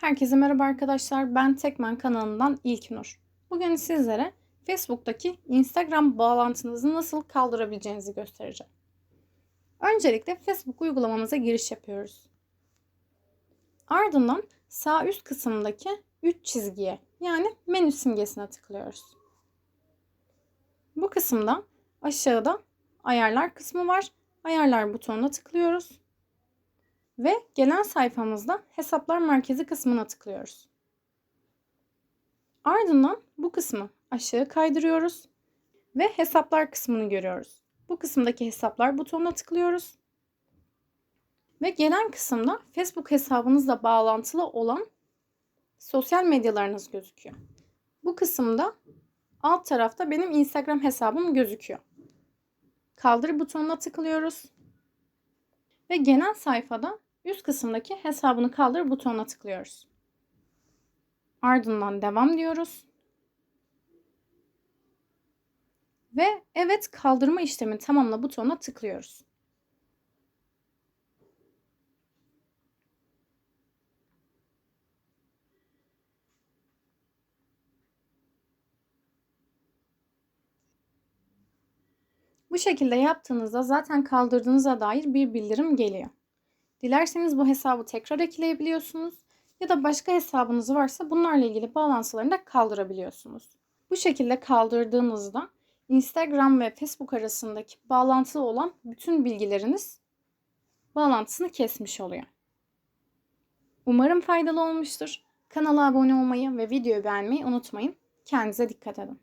Herkese merhaba arkadaşlar. Ben Tekmen kanalından İlknur. Bugün sizlere Facebook'taki Instagram bağlantınızı nasıl kaldırabileceğinizi göstereceğim. Öncelikle Facebook uygulamamıza giriş yapıyoruz. Ardından sağ üst kısımdaki 3 çizgiye yani menü simgesine tıklıyoruz. Bu kısımda aşağıda ayarlar kısmı var. Ayarlar butonuna tıklıyoruz. Ve gelen sayfamızda hesaplar merkezi kısmına tıklıyoruz. Ardından bu kısmı aşağı kaydırıyoruz ve hesaplar kısmını görüyoruz. Bu kısımdaki hesaplar butonuna tıklıyoruz. Ve gelen kısımda Facebook hesabınızla bağlantılı olan sosyal medyalarınız gözüküyor. Bu kısımda alt tarafta benim Instagram hesabım gözüküyor. Kaldır butonuna tıklıyoruz. Ve genel sayfada üst kısımdaki hesabını kaldır butonuna tıklıyoruz. Ardından devam diyoruz. Ve evet kaldırma işlemi tamamla butonuna tıklıyoruz. Bu şekilde yaptığınızda zaten kaldırdığınıza dair bir bildirim geliyor. Dilerseniz bu hesabı tekrar ekleyebiliyorsunuz ya da başka hesabınız varsa bunlarla ilgili bağlantılarını da kaldırabiliyorsunuz. Bu şekilde kaldırdığınızda Instagram ve Facebook arasındaki bağlantılı olan bütün bilgileriniz bağlantısını kesmiş oluyor. Umarım faydalı olmuştur. Kanala abone olmayı ve videoyu beğenmeyi unutmayın. Kendinize dikkat edin.